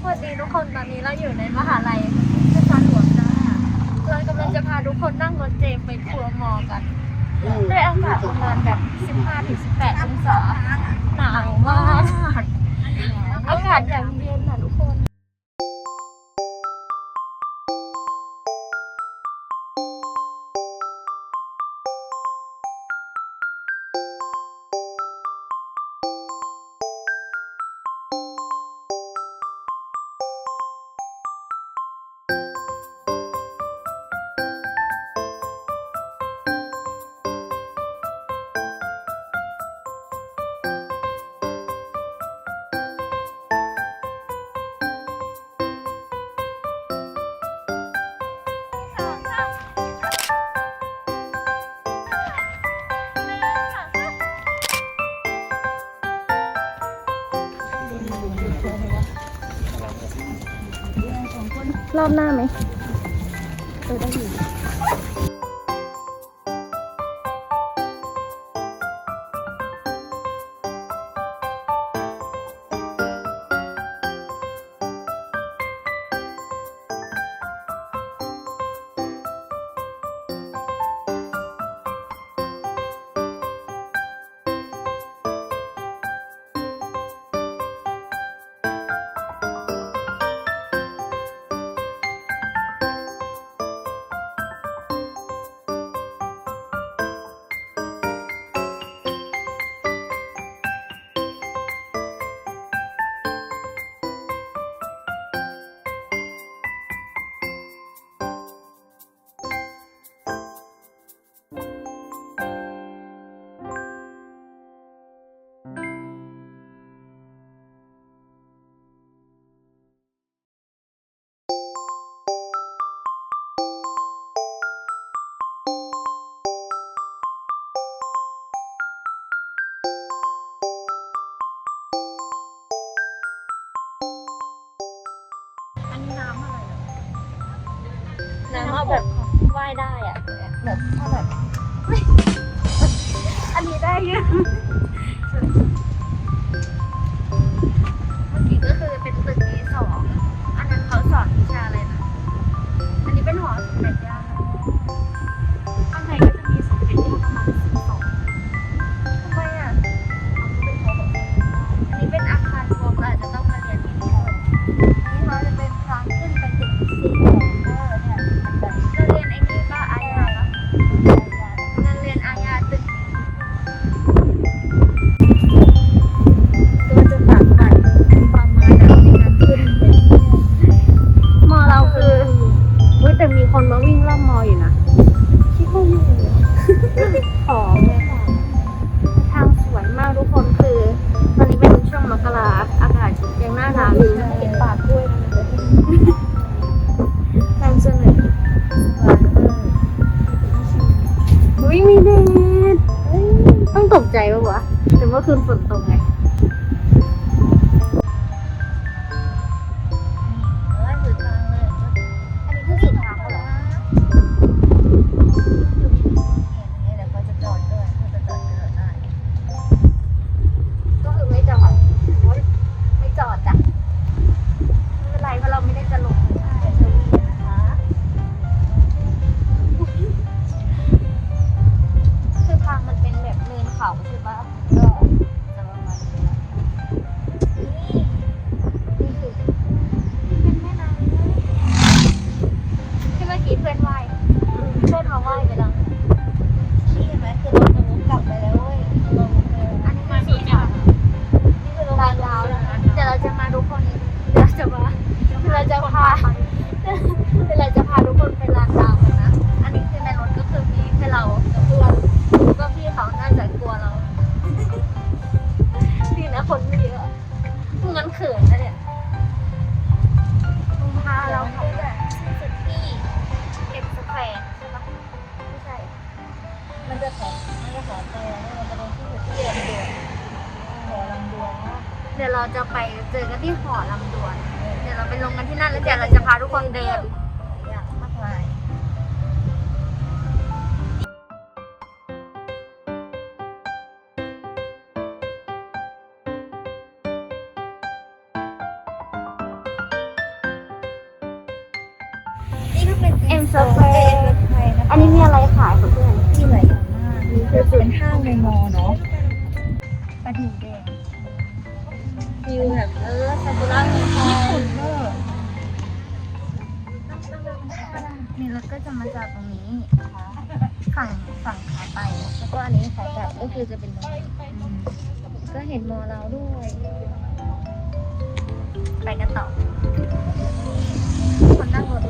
สวัสดีทุกคนตอนนี้เราอยู่ในมหาลัยเทศบาลหลวงนะเรากำลังจะพาทุกคนนั่งรถเจมไปครัวมอกันด้วยอากาศประมาณแบบ 15-18 องศาหนาวมากอากาศอย่างเย็นอะ รอบหน้าไหมเออได้ดี ได้อะแบบถ้าแบบ อันนี้ได้ยัง เห็ปากด้วยนะนำเสนออุ้ยมีแดดต้องตกใจปะวะแต่ว่าคืนฝน เราจะไปเจอกันที่หอลำดวน เดี๋ยวเราไปลงกันที่นั่นแล้วเดี๋ยวเราจะพาทุกคนเดิน ฟิวแบบเออซากุระญี่ปุ่นเนอะนี่รถก็จะมาจากตรงนี้ฝั่งฝั่งขาไป แล้วก็อันนี้ขากลับก็คือจะเป็นตรงนี้ก็เห็นมอเราด้วย ไปกันต่อคนนั่งรถ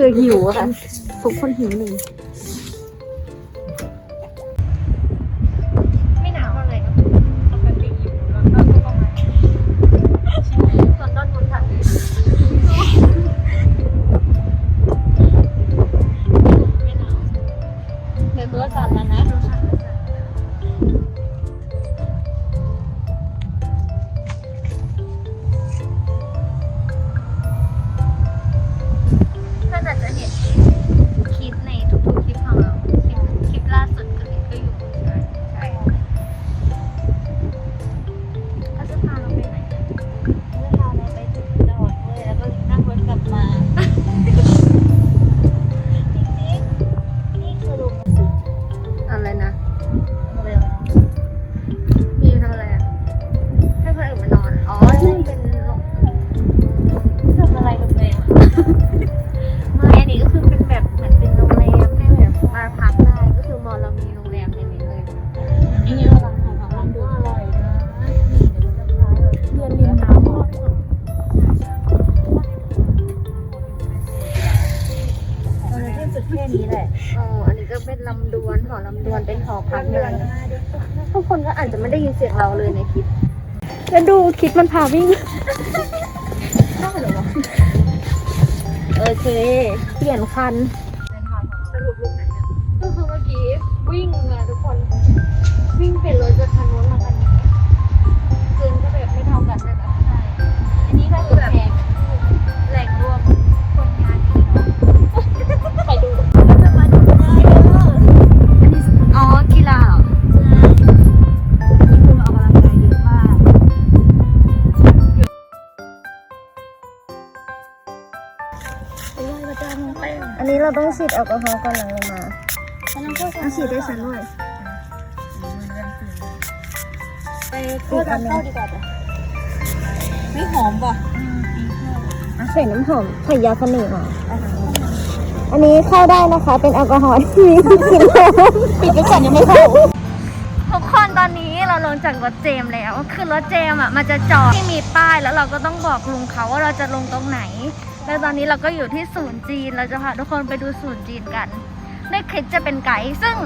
คือหิวอะค่ะทุกคนหิวหนึ่ง ทุกคนก็อาจจะไม่ได้ยินเสียงเราเลยในคลิปแล้วดูคลิปมันพาวิ่งโอเค เปลี่ยนคันสรุปลูกไหนเนี่ยก็คือเมื่อกี้วิ่งมาทุกคน วิ่งเปลี่ยนรถ อันนี้เราต้องฉีดแอลกอฮอล์ก่อนหลังลงมาฉันต้องพูดต้องฉีดให้ฉันด้วยไปพูดกันเข้าดีกว่าจ้ะไม่หอมป่ะใส่น้ำหอมใส่ยาเสน่ห์มาอันนี้เข้าได้นะคะ เป็นแอลกอฮอล์ที่มีกลิ่นหอมปิดไปก่อนยังไม่เข้าทุกคนตอนนี้เราลงจากรถเจมแล้ว คือรถเจมอะมันจะจอดที่มีป้ายแล้วเราก็ต้องบอกลุงเขาว่าเราจะลงตรงไหน แล้วตอนนี้เราก็อยู่ที่ศูนย์จีน เราจะพาทุกคนไปดูศูนย์จีนกัน ในคลิปจะเป็นไกด์ซึ่ง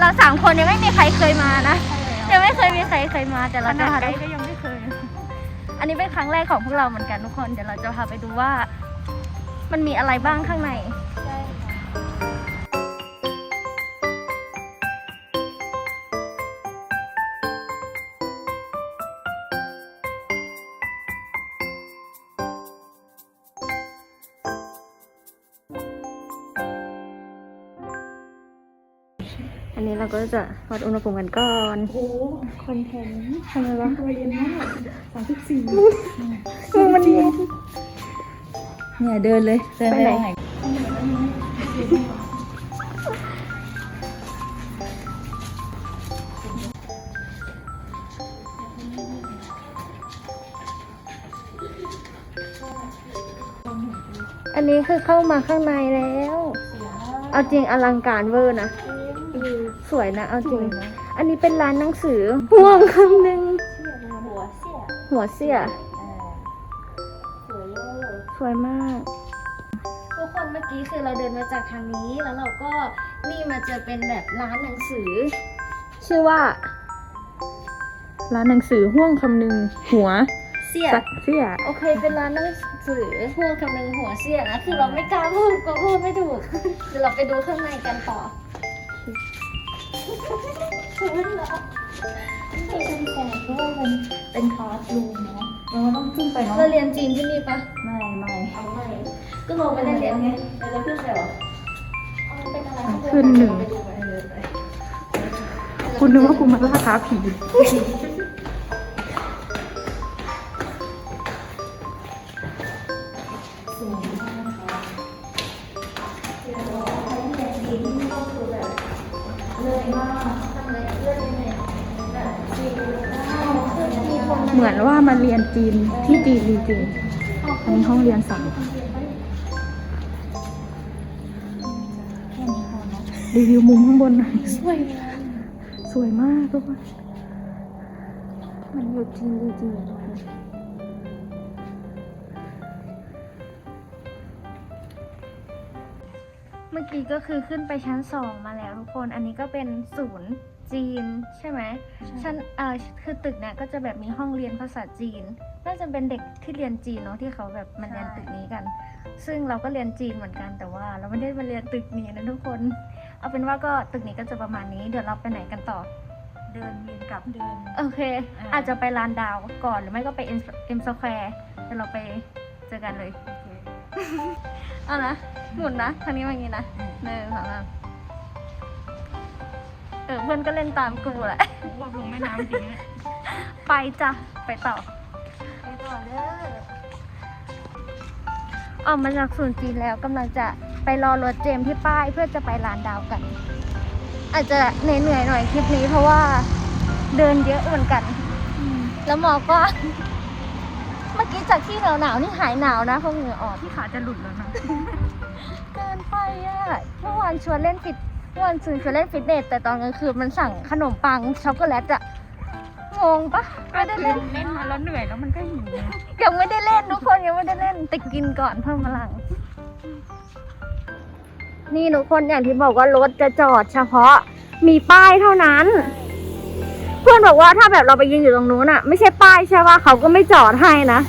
เราสามคนยังไม่มีใครเคยมานะยังไม่เคยมีใครเคยมาแต่เราจะพาทุกก็ยังไม่เคยอันนี้เป็นครั้งแรกของพวกเราเหมือนกันทุกคนเดี๋ยวเราจะพาไปดูว่า มันมีอะไรบ้างข้างใน ก็จะวัดอุณหภูมิกันก่อน โอ้คอนเทนต์ทำไมวะตัวเย็นมากสามสิบสี่มือมันเย็นเนี่ยเดินเลยเดินไปไปไหนไหนอันนี้คือเข้ามาข้างในแล้ว เอาจริงอลังการเวอร์นะ สวยนะ เอาจริง อันนี้เป็นร้านหนังสือห่วงคำหนึ่งหัวเสียหัวเสียสวยเวอร์สวยมากทุกคนเมื่อกี้คือเราเดินมาจากทางนี้แล้วเราก็นี่มาเจอเป็นแบบร้านหนังสือ ชื่อว่า ร้านหนังสือห่วงคำนึงหัวเสียสักเสียโอเค เป็นร้านหนังสือห่วงคำนึงหัวเสียนะคือเราไม่กล้าพูดกลัวพูดไม่ถูกเดี๋ยวเราไปดูข้างในกันต่อ ที่ฉันแชร์เพราะว่ามันเป็นคลาสรูมเนาะเราต้องขึ้นไปเนาะเราเรียนจีนที่นี่ปะไม่ไม่เอาไม่ก็ลงไปได้เรียนไงเราจะขึ้นไปเหรอเอามันเป็นอะไรขึ้นหนึ่งไปดูไปเลยไปคุณนึกว่ากูมาล่าท้าผี เหมือนว่ามาเรียนจีนที่จีนจริงๆอันนี้ห้องเรียนสามแค่นี้พอเนาะรีวิวมุมข้างบนหน่อยสวยสวยมากทุกคนมันอยู่จริงจริงเมื่อกี้ก็คือขึ้นไปชั้นสองมาแล้วทุกคน อันนี้ก็เป็นศูนย์ จีนใช่ไหมชั้นเอ่อคือตึกเนี่ยก็จะแบบมีห้องเรียนภาษาจีน น่าจะเป็นเด็กที่เรียนจีนเนาะที่เขาแบบมาเรียนตึกนี้กัน ซึ่งเราก็เรียนจีนเหมือนกันแต่ว่า เราไม่ได้มาเรียนตึกนี้นะทุกคน เอาเป็นว่าก็ตึกนี้ก็จะประมาณนี้ เดี๋ยวเราไปไหนกันต่อ เดินเวียนกลับเดินโอเคอ่าอาจจะไปลานดาวก่อนหรือไม่ก็ไปเอ็มเอ็มสแควร์เดี๋ยวเราไปเจอกันเลยเอานะหมุนนะทางนี้มาอย่างนี้นะหนึ่งสองสาม เออเพื่อนก็เล่นตามกูแหละว่าลงแม่น้ำจริงไปจ้ะไปต่อไปต่อเด้อออกมาจากศูนย์จีนแล้วกำลังจะไปรอรถเจมส์ที่ป้ายเพื่อจะไปลานดาวกัน อาจจะเหนื่อยๆหน่อยคลิปนี้เพราะว่าเดินเยอะเหมือนกัน แล้วหมอก็ เมื่อกี้จากที่หนาวๆนี่หายหนาวนะเพราะเหงื่อออกที่ขาจะหลุดแล้วนะ เกินไปอะเมื่อวานชวนเล่นฟิตเมื่อ วานชวนชวนเล่นฟิตเนสแต่ตอนกลางคืนมันสั่งขนมปังช็อกโกแลตอะงงปะไม่ได้เล่นเล่นมาแล้วเหนื่อยแล้วมันก็หิวไงยังไม่ได้เล่นทุกคนยังไม่ได้เล่นแต่กินก่อนเพิ่มพลัง นี่ทุกคนอย่างที่บอกว่ารถจะจอดเฉพาะมีป้ายเท่านั้น เพื่อนบอกว่าถ้าแบบเราไปยืนอยู่ตรงนู้นอะไม่ใช่ป้ายใช่ป่ะเขาก็ไม่จอดให้นะ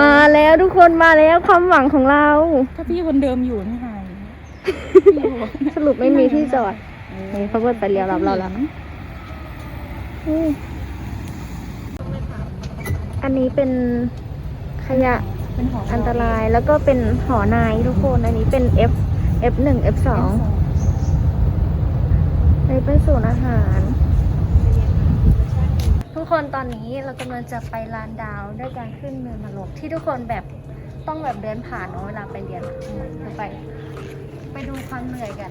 มาแล้วทุกคนมาแล้วความหวังของเรา ถ้าพี่คนเดิมอยู่นี่หาย สรุปไม่มีที่จอดนี่เขาเปิดไฟเลี้ยวรับเราแล้วอืมอันนี้เป็นขยะเป็นหออันตรายแล้วก็เป็นหอนายทุกคนอันนี้เป็น F F หนึ่ง F สองอันนี้เป็นศูนย์อาหาร ทุกคนตอนนี้เรากำลังจะไปลานดาวด้วยการขึ้นเนินนรกที่ทุกคนแบบต้องแบบเดินผ่านเนาะเวลาไปเรียนอะเดี๋ยวไป ไปดูความเหนื่อยกัน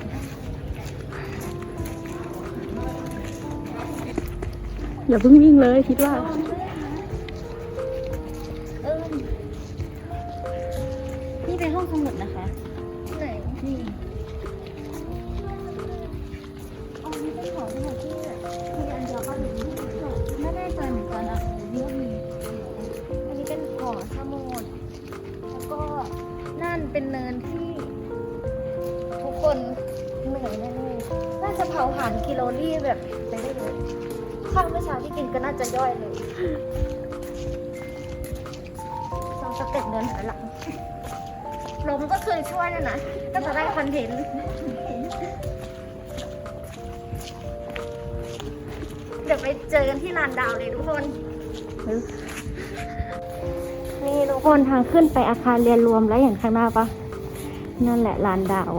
อย่าเพิ่งวิ่งเลยคิดว่า กินก็น่าจะย่อยเลยสองสเต็ปเดินถอยหลังลมก็คือช่วยนะนะก็จะได้คอนเทนต์เดี๋ยวไปเจอกันที่ลานดาวเลยทุกคน นี่ทุกคนทางขึ้นไปอาคารเรียนรวมแล้วอย่างข้างหน้าปะนั่นแหละลานดาว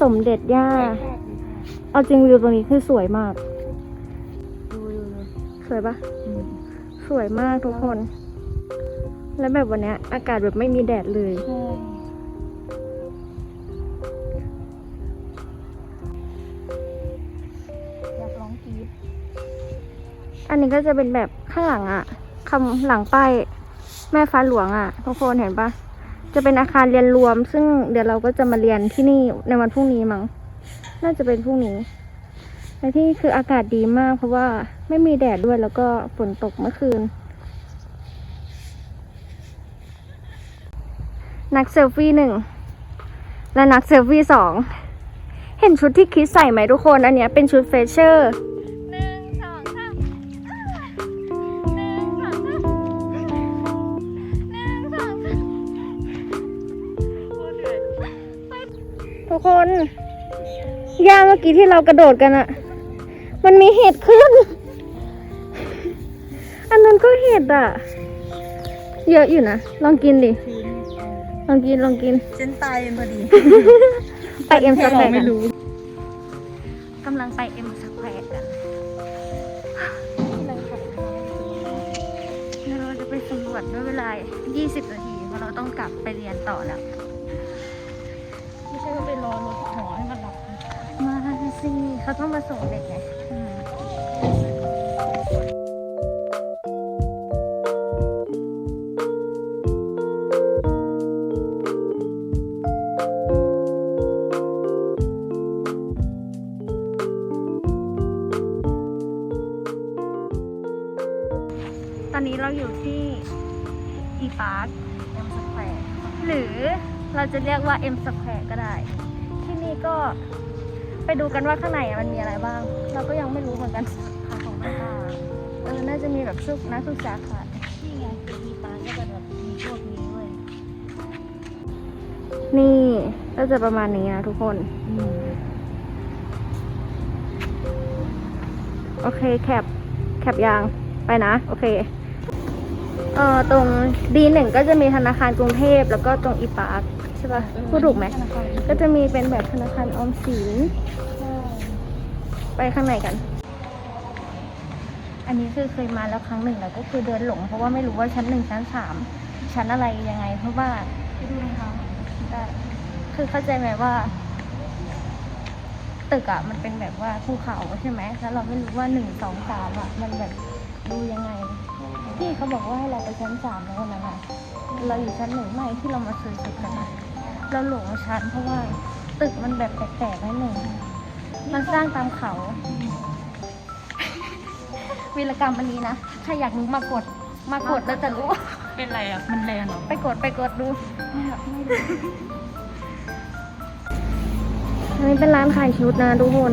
สมเด็จย่า เอาจริงวิวตรงนี้คือสวยมาก สวยปะสวยมากทุกคน แล้วแบบวันเนี้ยอากาศแบบไม่มีแดดเลย อยากร้องกรีดอันนี้ก็จะเป็นแบบข้างหลังอะคำหลังป้ายแม่ฟ้าหลวงอะทุกคนเห็นปะ จะเป็นอาคารเรียนรวม ซึ่งเดี๋ยวเราก็จะมาเรียนที่นี่ในวันพรุ่งนี้มั้งน่าจะเป็นพรุ่งนี้และที่คืออากาศดีมาก เพราะว่าไม่มีแดดด้วยแล้วก็ฝนตกเมื่อคืน นักเซลฟี่หนึ่งและนักเซลฟี่สองเห็นชุดที่คิดใส่ไหมทุกคน อันนี้เป็นชุดเฟเชอร์ คนย่าเมื่อกี้ที่เรากระโดดกันอะมันมีเห็ดขึ้น อันนั้นก็เห็ดอะเยอะอยู่นะ ลองกินดิ ลองกินลองกิน ฉันตายพอดี ไปเอ็มสแควร์ไม่กันรู้กำลังไปเอ็มสแควร์กันเดี๋ยวเราจะไปสำรวจด้วยเวลา 20 นาทีเพราะเราต้องกลับไปเรียนต่อแล้วไม่ ใช่ว่าไปรอรถหอให้มันรับมาสิเขาต้องมาส่งเด็กไงตอนนี้เราอยู่ที่อีพาร์คเอ็มสแควร์หรือเราจะเรียกว่าเอะมันมีอะไรบ้าง เราก็ยังไม่รู้เหมือนกันค่ะของมันค่ะเออน่าจะมีแบบชุกนักศึกษาค่ะนี่ไงมีปลาก็จะแบบมีพวกนี้ด้วยนี่ก็จะประมาณนี้นะทุกคนโอเคแคปแคปยางไปนะ โอเคเอ่อตรงดีหนึ่งก็จะมีธนาคารกรุงเทพแล้วก็ตรงอีปาร์คใช่ปะพูดถูกไหมก็จะมีเป็นแบบธนาคารออมสิน ไปข้างในกัน อันนี้คือเคยมาแล้วครั้งหนึ่งแล้วก็คือเดินหลง เพราะว่าไม่รู้ว่าชั้นหนึ่งชั้นสามชั้นอะไรยังไง เพราะว่าดูนะคะได้คือเข้าใจไหมว่า ตึกอะมันเป็นแบบว่าภูเขาใช่ไหมแล้วเราไม่รู้ว่าหนึ่งสองสามอะมันแบบดูยังไงพี่เขาบอกว่าให้เราไปชั้นสามแล้ววันนั้นอะเราอยู่ชั้นหนึ่งไม่ที่เรามาซื้อชุดกันเราหลงชั้นเพราะว่าตึกมันแบบแปลกๆนิดหนึ่ง มันสร้างตามเขา วีรกรรมอันนี้นะถ้าอยากรู้มากด มากดแล้วจะรู้ เป็นไรอะ มันแรงเหรอ ไปกดไปกดดูอันนี้เป็นร้านขายชุดนะทุกคน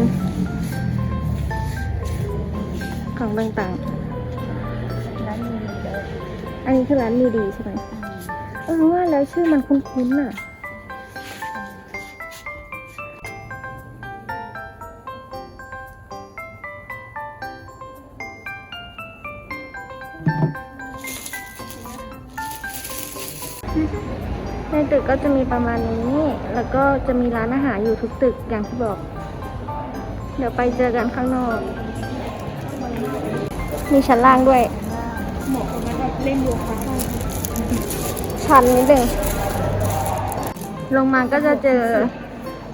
ของต่างร้านมีดีเลยๆอันนี้คือร้านมีดีใช่ไหมเออว่าแล้วชื่อมันคุ้นๆน่ะ ก็จะมีประมาณนี้ แล้วก็จะมีร้านอาหารอยู่ทุกตึกอย่างที่บอก เดี๋ยวไปเจอกันข้างนอก มีชั้นล่างด้วย เหมาะกับแบบเล่นโยคะชันนิดหนึ่งลงมาก็จะเจอ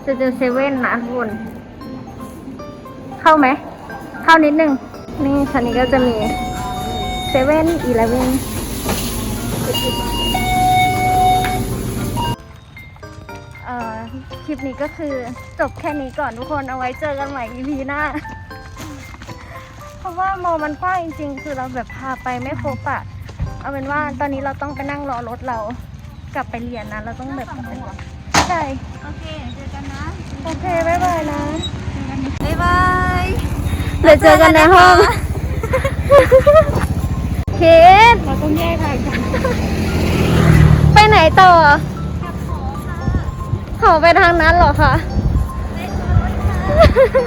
จะเจอเซเว่นนะทุกคน เข้าไหม เข้านิดหนึ่งนี่ชั้นนี้ก็จะมีเซเว่นอีเลฟเว่น คลิปนี้ก็คือจบแค่นี้ก่อนทุกคนเอาไว้เจอกันใหม่ EP หน้า เพราะว่าโมมันกว้างจริง ๆ คือเราแบบพาไปไม่ครบอะเอาเป็นว่าตอนนี้เราต้องไปนั่งรอรถเรากลับไปเรียนนะ เราต้องแบบใช่ โอเค เจอกันนะ โอเค บ๊ายบายนะ บ๊ายบายเดี๋ยวเจอกันในห้องเคสเราต้องแยกทางกัน ไปไหนต่อ ขอไปทางนั้นเหรอคะ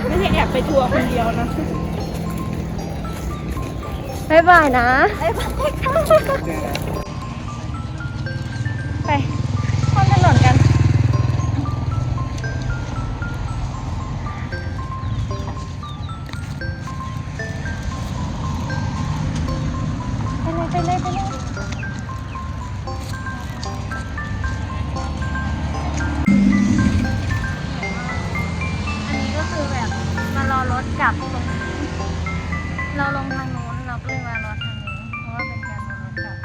ไม่ใช่แอบไปทัวร์คนเดียวนะบ๊ายบายนะบ๊ายบายค่ะไปข้ามถนนกัน เราลงทางนู้นเราก็เลยมารอทางนี้เพราะว่าเป็นการวนรถกลับ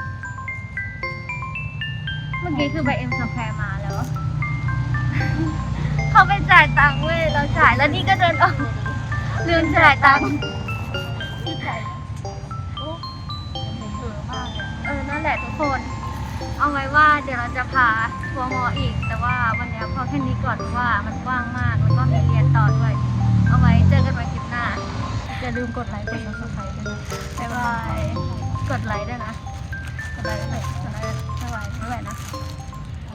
เมื่อกี้คือไปเอ็มสแควร์มาแล้ว เขาไปจ่ายตังค์เว้ยเราจ่ายแล้วนี่ก็เดินออกลืมจ่ายตังค์ที่ใจโอ้เบื่อมากเลยเออนั่นแหละทุกคน เอาไว้ว่าเดี๋ยวเราจะพาทัวร์มออีก แต่ว่าวันนี้พอแค่นี้ก่อนเพราะว่ามันกว้างมากแล้วก็มีเรียนต่อด้วย เอาไว้เจอกันใหม่ อย่าลืมกดไลค์กดซับสไครต์ด้วยนะบ๊ายบาย กดไลค์ด้วยนะ กดไลค์ด้วยกดไลค์ด้วยบ๊ายบายบ๊ายบายนะ